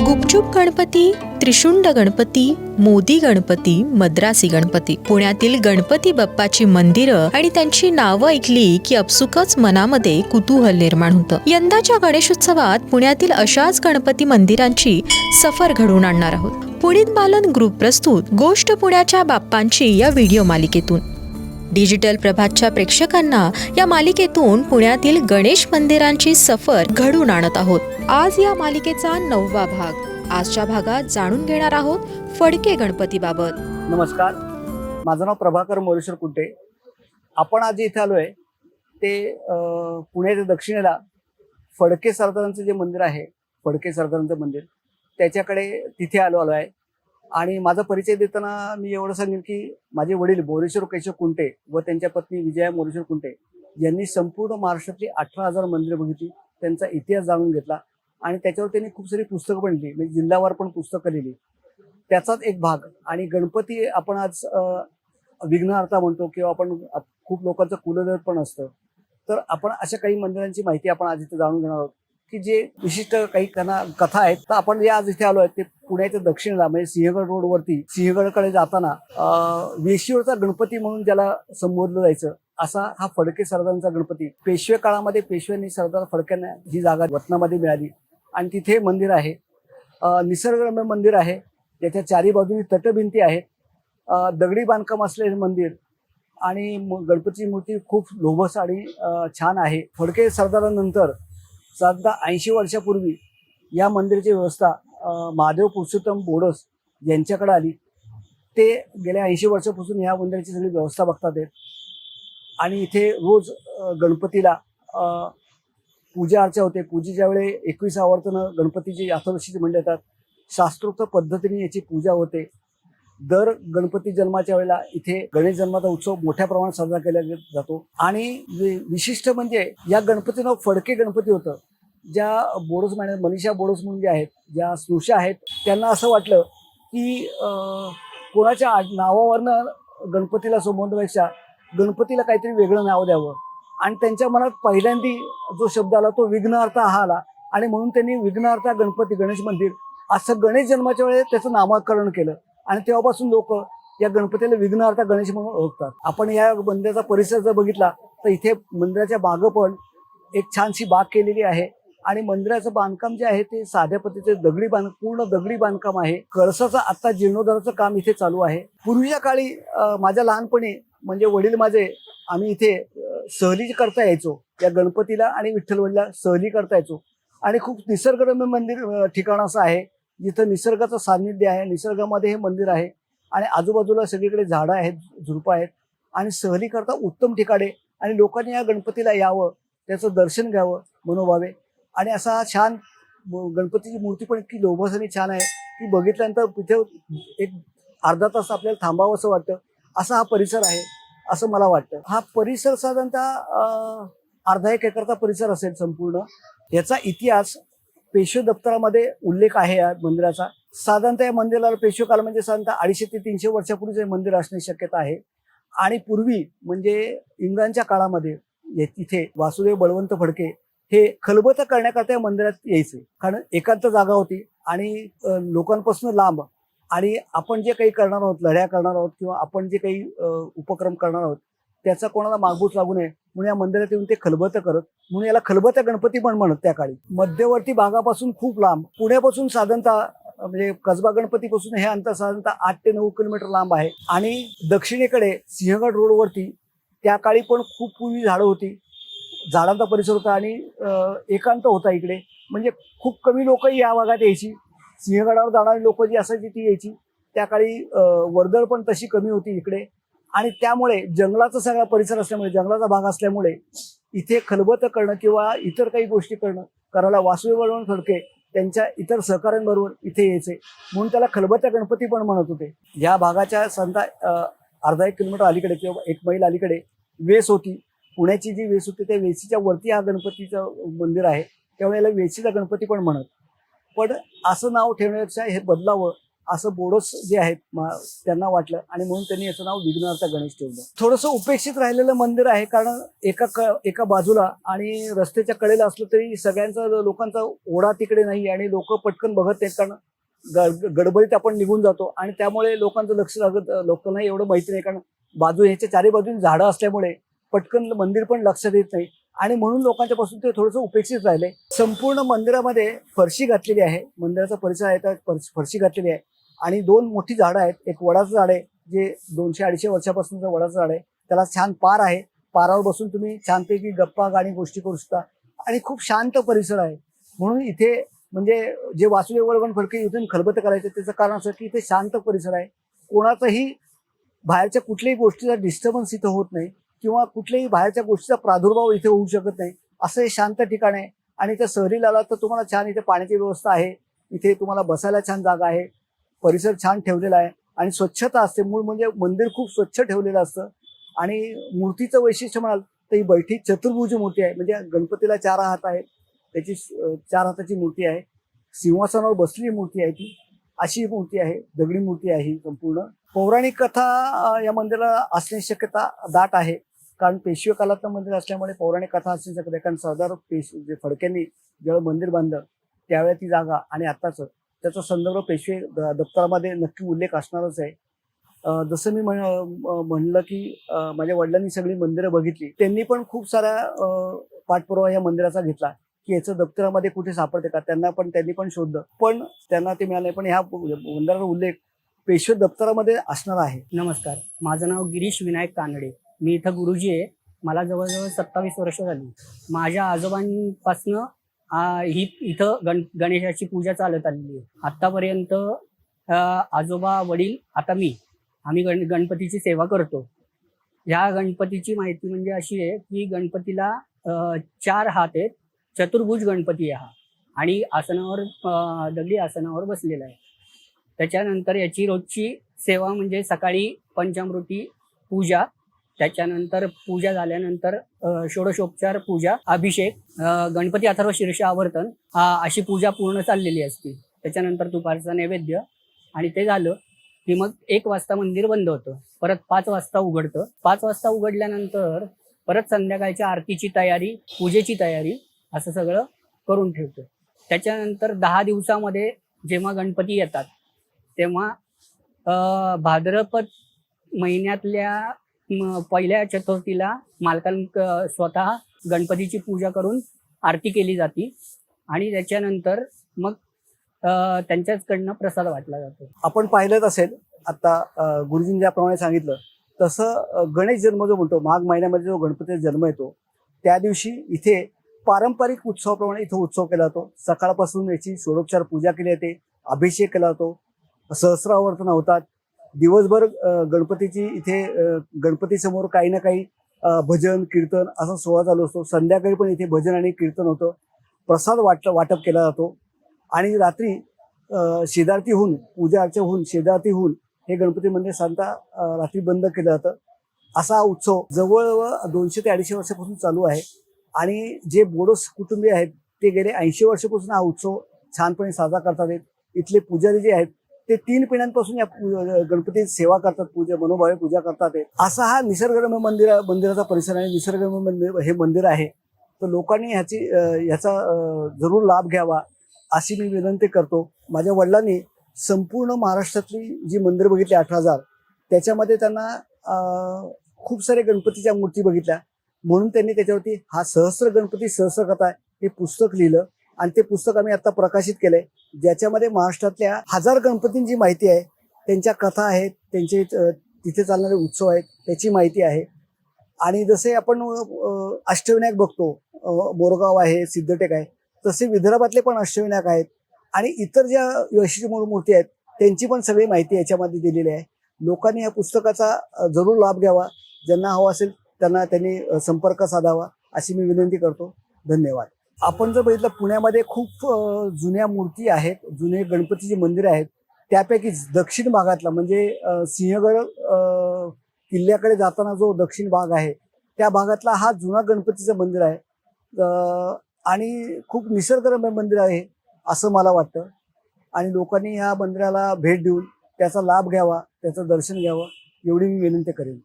गुपचूप गणपती त्रिशुंड गणपती मोदी गणपती मद्रासी गणपती. पुण्यातील गणपती बाप्पाची मंदिरं आणि त्यांची नावं ऐकली की अपसुकच मनामध्ये कुतूहल निर्माण होतं. यंदाच्या गणेशोत्सवात पुण्यातील अशाच गणपती मंदिरांची सफर घडवून आणणार आहोत. पुणित बालन ग्रुप प्रस्तुत गोष्ट पुण्याच्या बाप्पांची या व्हिडिओ मालिकेतून. डिजिटल प्रभातच्या प्रेक्षकांना या मालिकेतून पुण्यातील गणेश मंदिरांची सफर घडून आणत आहोत. आज या मालिकेचा नववा भाग. आजच्या भागात जाणून घेणार आहोत फडके गणपतीबाबत. नमस्कार. माझं नाव प्रभाकर मोरेश्वर कुंटे. आपण आज इथे आलो आहे ते पुण्याच्या दक्षिणेला फडके सरदारांचं जे मंदिर आहे फडके सरदारांचं मंदिर त्याच्याकडे तिथे आलो आलो आहे आणि माझा परिचय देताना मी एवढं सांगेन की माझे वडील मोरेश्वर केशव कुंटे व त्यांच्या पत्नी विजया मोरेश्वर कुंटे यांनी संपूर्ण महाराष्ट्रातली अठरा हजार मंदिरं बघितली त्यांचा इतिहास जाणून घेतला आणि त्याच्यावर त्यांनी खूप सारी पुस्तकं पण लिहिली म्हणजे जिल्हावार पण पुस्तकं लिहिली. त्याचाच एक भाग आणि गणपती आपण आज अं, विघ्नहर्ता म्हणतो किंवा आपण खूप लोकांचं कुलदैवत पण असतं. तर आपण अशा काही मंदिरांची माहिती आपण आज इथे जाणून घेणार आहोत. की जे विशिष्ट काही कना कथा आहेत तर आपण जे आज इथे आलो आहेत ते पुण्याच्या दक्षिणेला म्हणजे सिंहगड रोडवरती सिंहगडकडे जाताना वेशीवरचा गणपती म्हणून ज्याला संबोधलं जायचं असा हा फडके सरदारांचा गणपती. पेशवे काळामध्ये पेशव्यांनी सरदार फडक्यांना ही जागा वतनामध्ये मिळाली. आणि तिथे मंदिर आहे. निसर्गरम्य मंदिर आहे. त्याच्या चारी बाजूनी तटभिंती आहेत. दगडी बांधकाम असलेले मंदिर. आणि म- गणपतीची मूर्ती खूप लोभस आणि छान आहे. फडके सरदारानंतर साधारणतः ऐंशी वर्षापूर्वी या मंदिराची व्यवस्था महादेव पुरुषोत्तम बोडस यांच्याकडे आली. ते गेल्या ऐंशी वर्षापासून ह्या मंदिराची सगळी व्यवस्था बघतात आहेत. आणि इथे रोज गणपतीला पूजा अर्चा होते. पूजेच्या वेळे एकवीस आवर्तनं गणपतीची अथर्वशीची म्हणले जातात शास्त्रोक्त पद्धतीने याची पूजा होते. दर गणपती जन्माच्या वेळेला इथे गणेश जन्माचा उत्सव मोठ्या प्रमाणात साजरा केला जातो. आणि विशिष्ट म्हणजे या गणपतीनं फडके गणपती होतं. ज्या बोडोस मॅडम मनीषा बोडोस म्हणून जे आहेत ज्या स्नुषा आहेत त्यांना असं वाटलं की कोणाच्या नावावरनं गणपतीला संबोधण्यापेक्षा गणपतीला काहीतरी वेगळं नाव द्यावं. आणि त्यांच्या मनात पहिल्यांदी जो शब्द आला तो विघ्नहर्ता हा आला. आणि म्हणून त्यांनी विघ्नहर्ता गणपती गणेश मंदिर असं गणेश जन्माच्या वेळेस त्याचं नामकरण केलं. आणि तेव्हापासून लोक या गणपतीला विघ्नहर्ता गणेश म्हणून ओळखतात. आपण या मंदिराचा परिसर जर बघितला तर इथे मंदिराच्या मागं पण एक छानशी बाग केलेली आहे. आणि मंदिराचं बांधकाम जे आहे ते साध्या पद्धतीचे दगडी बांध पूर्ण दगडी बांधकाम आहे. कळसाचं आता जीर्णोद्धाराचं काम इथे चालू आहे. पूर्वीच्या काळी माझ्या लहानपणी म्हणजे वडील माझे आम्ही इथे सहली करता यायचो. या गणपतीला आणि विठ्ठलवडीला सहली करता यायचो. आणि खूप निसर्गरम्य मंदिर ठिकाण असं आहे. जिथं निसर्गाचं सान्निध्य आहे निसर्गामध्ये हे मंदिर आहे आणि आजूबाजूला सगळीकडे झाडं आहेत झुडपं आहेत आणि सहलीकरता उत्तम ठिकाणे आणि लोकांनी या गणपतीला यावं त्याचं दर्शन घ्यावं मनोभावे. आणि असा हा छान गणपतीची मूर्ती पण इतकी लोभस छान आहे की बघितल्यानंतर तिथे एक अर्धा तास आपल्याला थांबावं असं वाटतं. असा हा परिसर आहे असं मला वाटतं. हा परिसर साधारणतः अर्धा एक एकरचा परिसर असेल संपूर्ण. याचा इतिहास पेशव दप्तरामध्ये उल्लेख आहे या मंदिराचा. साधारणतः या मंदिराला पेशवे काल म्हणजे साधारणतः अडीचशे ते तीनशे वर्षापूर्वीच हे मंदिर असण्याची शक्यता आहे. आणि पूर्वी म्हणजे इंग्रजांच्या काळामध्ये तिथे वासुदेव बळवंत फडके हे खलबत करण्याकरता या मंदिरात यायचे. कारण एकांत जागा होती आणि लोकांपासून लांब आणि आपण जे काही करणार आहोत लढ्या करणार आहोत किंवा आपण जे काही उपक्रम करणार आहोत त्याचा कोणाला मागूच लागू नये. म्हणून या मंदिरात येऊन ते खलबत करत म्हणून याला खलबत गणपती पण म्हणत त्या काळी. मध्यवर्ती भागापासून खूप लांब पुण्यापासून साधारणतः म्हणजे कसबा गणपतीपासून हे अंतर साधारणतः आठ ते नऊ किलोमीटर लांब आहे. आणि दक्षिणेकडे सिंहगड रोडवरती त्या काळी पण खूप पूर्वी झाडं होती. झाडांचा परिसर होता आणि एकांत होता इकडे. म्हणजे खूप कमी लोक या भागात यायची. सिंहगडावर जाणारी लोक जी असायची ती यायची. त्या काळी वर्दळ पण तशी कमी होती इकडे. आणि त्यामुळे जंगलाचा सगळा परिसर असल्यामुळे जंगलाचा भाग असल्यामुळे इथे खलबत करणं किंवा इतर काही गोष्टी करणं करायला वासुदेव बळवंत फडके त्यांच्या इतर सहकाऱ्यांबरोबर इथे यायचे. म्हणून त्याला खलबत्या गणपती पण म्हणत होते. या भागाच्या संता अर्धा एक किलोमीटर अलीकडे किंवा एक मैल अलीकडे वेस होती. पुण्याची जी वेस होती त्या वेशीच्या वरती हा गणपतीचं मंदिर आहे. त्यामुळे याला वेशीचा गणपती पण म्हणत. पण असं नाव ठेवण्यापेक्षा हे बदलावं असं बोडोस जे आहेत मा- त्यांना वाटलं. आणि म्हणून त्यांनी याचं नाव विघ्नार्थ गणेश ठेवलं. थोडंसं उपेक्षित राहिलेलं मंदिर आहे कारण एका क एका बाजूला आणि रस्त्याच्या कडेला असलं तरी सगळ्यांचा लोकांचा ओढा तिकडे नाही आणि लोक पटकन बघत नाहीत कारण ग- गडबडीत आपण निघून जातो. आणि त्यामुळे लोकांचं लक्ष लागत लोकांना एवढं माहिती नाही कारण बाजू ह्याच्या चारी बाजूने झाडं असल्यामुळे पटकन मंदिर पण लक्षात येत नाही. आणि म्हणून लोकांच्या पासून ते थोडंसं उपेक्षित राहिले. संपूर्ण मंदिरामध्ये फरशी घातलेली आहे. मंदिराचा परिसर आहे त्या फरशी फरशी घातलेली आहे. आणि दोन मोठी झाडं आहेत. एक वडाचं झाड आहे जे दोनशे अडीचशे वर्षापासूनचं वडाचं झाड आहे. त्याला छान पार आहे. पारावर बसून तुम्ही छानपैकी गप्पा गाणी गोष्टी करू शकता. आणि खूप शांत परिसर आहे. म्हणून इथे म्हणजे जे वासुदेव वळवण फडके इथून खलबत करायचे त्याचं कारण असं की इथे शांत परिसर आहे. कोणाचंही बाहेरच्या कुठल्याही गोष्टीचा डिस्टर्बन्स इथं होत नाही किंवा कुठल्याही बाहेरच्या गोष्टीचा प्रादुर्भाव इथे होऊ शकत नाही. असं हे शांत ठिकाण आहे. आणि इथं सहलीला आला तर तुम्हाला छान इथे पाण्याची व्यवस्था आहे. इथे तुम्हाला बसायला छान जागा आहे. परिसर छान ठेवलेला आहे आणि स्वच्छता असते. मूळ म्हणजे मंदिर खूप स्वच्छ ठेवलेलं असतं. आणि मूर्तीचं वैशिष्ट्य म्हणाल तर ही बैठी चतुर्भुज मूर्ती आहे. म्हणजे गणपतीला चार हात आहेत. त्याची चार हाताची मूर्ती आहे. सिंहासनावर बसलेली मूर्ती आहे ती. अशी मूर्ती आहे. दगडी मूर्ती आहे ही संपूर्ण. पौराणिक कथा या मंदिराला असण्याची शक्यता दाट आहे. कारण पेशवे काळातलं मंदिर असल्यामुळे पौराणिक कथा असण्याची शक्यता कारण सरदार पेश जे फडक्यांनी जेव्हा मंदिर बांधलं त्यावेळेला ती जागा आणि आत्ताचं त्याचा संदर्भ पेशवे द- दप्तरामध्ये नक्की उल्लेख असणारच आहे. जसं मी म्हण म्हणलं की माझ्या वडिलांनी सगळी मंदिरं बघितली. त्यांनी पण खूप साऱ्या पाठपुरावा या मंदिराचा घेतला. की याचं दप्तरामध्ये कुठे सापडते का? त्यांना पण त्यांनी पण शोधलं. पण त्यांना ते मिळालं पण ह्या मंदिराचा उल्लेख पेशवे दप्तरामध्ये असणार आहे. नमस्कार. माझं नाव गिरीश विनायक कानडे मी इथं गुरुजी आहे. मला जवळजवळ सत्तावीस वर्ष झाली. माझ्या आजोबांपासनं ही इथं गण गणेशाची पूजा चालत आलेली आहे. आत्तापर्यंत आजोबा वडील आता मी आम्ही गण गणपतीची सेवा करतो. ह्या गणपतीची माहिती म्हणजे अशी आहे की गणपतीला चार हात आहेत. चतुर्भुज गणपती आहे हा. आणि आसनावर दगडी आसनावर बसलेला आहे. त्याच्यानंतर याची रोजची सेवा म्हणजे सकाळी पंचामृती पूजा त्याच्यानंतर पूजा झाल्यानंतर षोडशोपचार पूजा अभिषेक गणपती अथर्व शीर्ष आवर्तन अशी पूजा पूर्ण चाललेली असते. त्याच्यानंतर दुपारचा नैवेद्य आणि ते झालं की मग एक वाजता मंदिर बंद होतं. परत पाच वाजता उघडतं. पाच वाजता उघडल्यानंतर परत संध्याकाळच्या आरतीची तयारी पूजेची तयारी असं सगळं करून ठेवतो. त्याच्यानंतर दहा दिवसामध्ये जेव्हा गणपती येतात तेव्हा भाद्रपद महिन्यातल्या पहिल्या चतुर्थीला मालकां स्वतः गणपतीची पूजा करून आरती केली जाते. आणि त्याच्यानंतर मग त्यांच्याचकडनं प्रसाद वाटला जातो. आपण पाहिलंच असेल आता गुरुजींनी ज्याप्रमाणे सांगितलं तसं गणेश जन्म जो म्हणतो माघ महिन्यामध्ये जो गणपतीचा जन्म येतो त्या दिवशी इथे पारंपरिक उत्सवाप्रमाणे इथं उत्सव केला जातो. सकाळपासून याची षोडोपचार पूजा केली जाते अभिषेक केला जातो. सहस्रावर्तन होतात. दिवसभर गणपतीची इथे गणपतीसमोर काही ना काही भजन कीर्तन असा सोहळा चालू असतो. संध्याकाळी पण इथे भजन आणि कीर्तन होतं. प्रसाद वाट वाटप केला जातो. आणि रात्री अं, शेजारती होऊन पूजा अर्चा होऊन शेजारती होऊन हे गणपती मंदिर सांगता रात्री बंद केलं जातं. असा हा उत्सव जवळ दोनशे ते अडीचशे वर्षापासून चालू आहे. आणि जे बोडोस कुटुंबीय आहेत ते गेले ऐंशी वर्षापासून हा उत्सव छानपणे साजरा करतात. इथले पुजारी जे आहेत ते तीन पिढ्यांपासून या पू- गणपतीची सेवा करतात पूजा मनोभावे पूजा करतात. असा हा निसर्गरम्य मंदिर मंदिराचा परिसर आहे. निसर्गरम्य मंदिर हे मंदिर आहे. तर लोकांनी ह्याची ह्याचा जरूर लाभ घ्यावा अशी मी विनंती करतो. माझ्या वडिलांनी संपूर्ण महाराष्ट्रातली जी मंदिर बघितली अठरा हजार त्याच्यामध्ये त्यांना खूप सारे गणपतीच्या मूर्ती बघितल्या. म्हणून त्यांनी त्याच्यावरती हा सहस्र गणपती सहस्र कथा हे पुस्तक लिहिलं. आणि ते पुस्तक आम्ही आता प्रकाशित केलंय. ज्याच्यामध्ये महाराष्ट्रातल्या हजार गणपतींची माहिती आहे त्यांच्या कथा आहेत त्यांचे तिथे चालणारे उत्सव आहेत त्याची माहिती आहे. आणि जसे आपण अष्टविनायक बघतो बोरगाव आहे सिद्धटेक आहे तसे विदर्भातले पण अष्टविनायक आहेत. आणि इतर ज्या यशस्वी मूर्ती आहेत त्यांची पण सगळी माहिती याच्यामध्ये दिलेली आहे. लोकांनी या पुस्तकाचा जरूर लाभ घ्यावा. ज्यांना हवा असेल त्यांना त्यांनी संपर्क साधावा अशी मी विनंती करतो. धन्यवाद. आपण जर बघितलं पुण्यामध्ये खूप जुन्या मूर्ती आहेत जुने गणपतीची मंदिरं आहेत त्यापैकी दक्षिण भागातला म्हणजे सिंहगड किल्ल्याकडे जाताना जो दक्षिण भाग आहे त्या भागातला हा जुना गणपतीचं मंदिर आहे. आणि खूप निसर्गरम्य मंदिर आहे असं मला वाटतं. आणि लोकांनी या मंदिराला भेट देऊन त्याचा लाभ घ्यावा त्याचं दर्शन घ्यावं एवढी मी विनंती करेन.